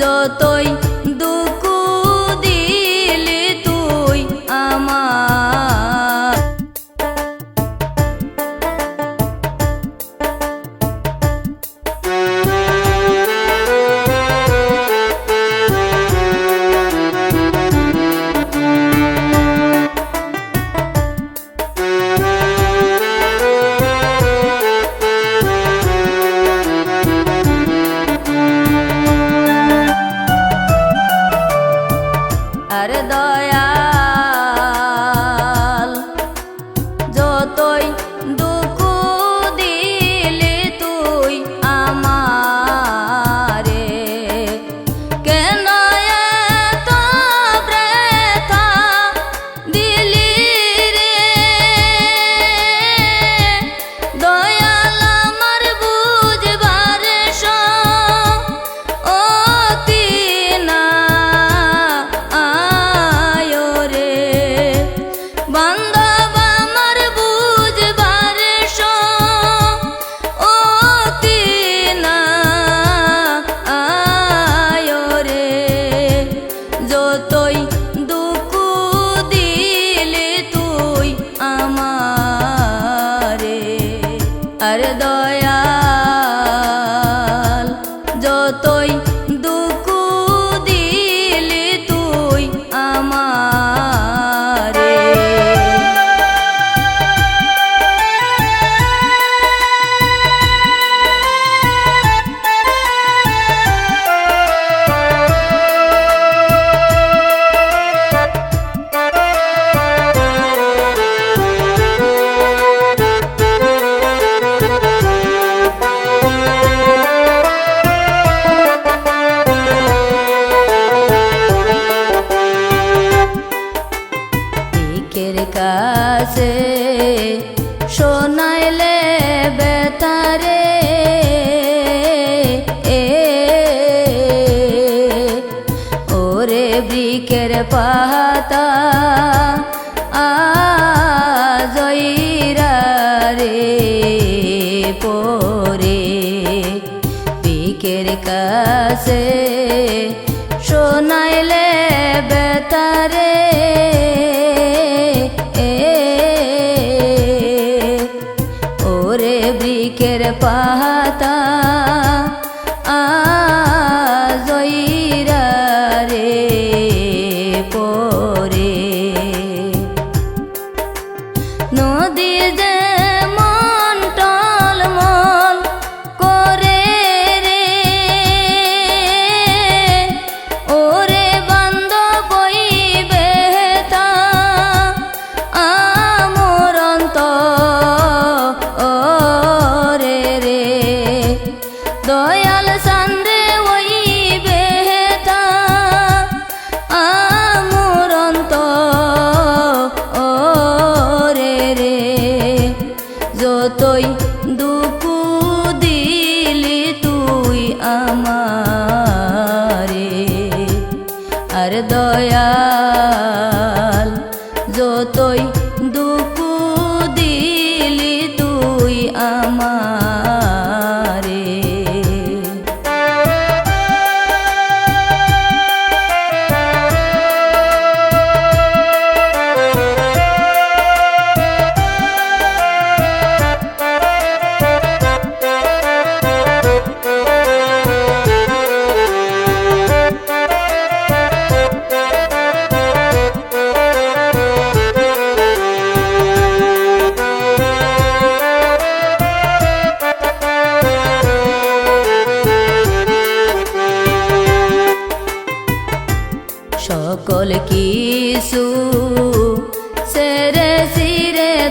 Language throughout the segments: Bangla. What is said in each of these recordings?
যতই রে পরে পিকের কাছে শোনাইলে বেতারে más.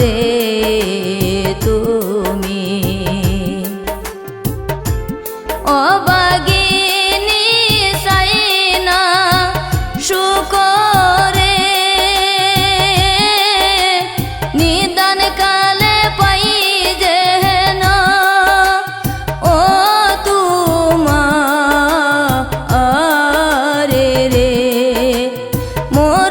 রে তুমি। অবাগিনী সাইনা শুকরে। নিদান কালে পাই যেন ও তোমা আরে রে মোর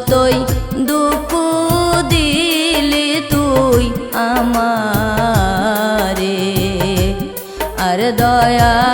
যতই দুঃখ দিলে তুই আমারে? আর দয়া